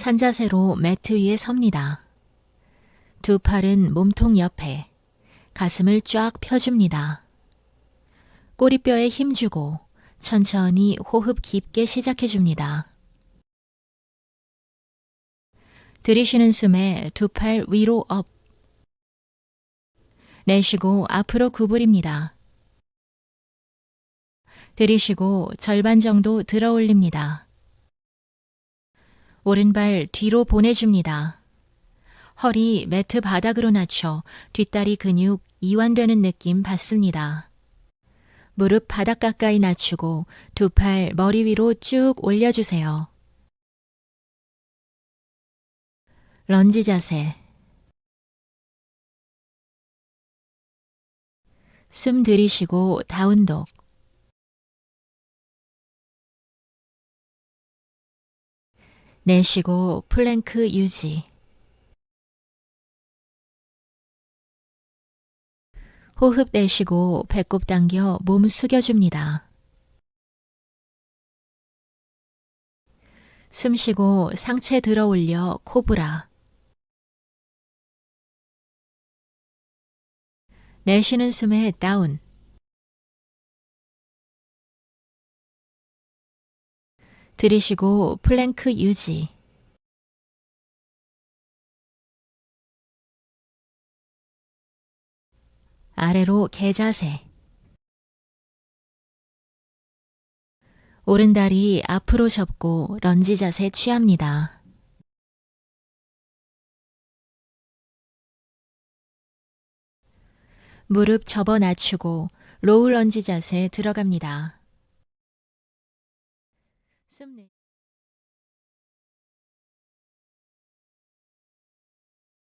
산자세로 매트 위에 섭니다. 두 팔은 몸통 옆에, 가슴을 쫙 펴줍니다. 꼬리뼈에 힘주고 천천히 호흡 깊게 시작해줍니다. 들이쉬는 숨에 두 팔 위로 업. 내쉬고 앞으로 구부립니다. 들이쉬고 절반 정도 들어 올립니다. 오른발 뒤로 보내줍니다. 허리 매트 바닥으로 낮춰 뒷다리 근육 이완되는 느낌 받습니다. 무릎 바닥 가까이 낮추고 두 팔 머리 위로 쭉 올려주세요. 런지 자세. 숨 들이쉬고 다운독. 내쉬고 플랭크 유지. 호흡 내쉬고 배꼽 당겨 몸 숙여줍니다. 숨 쉬고 상체 들어 올려 코브라. 내쉬는 숨에 다운. 들이쉬고 플랭크 유지. 아래로 개자세. 오른다리 앞으로 접고 런지 자세 취합니다. 무릎 접어 낮추고 로우 런지 자세 들어갑니다. 숨 내...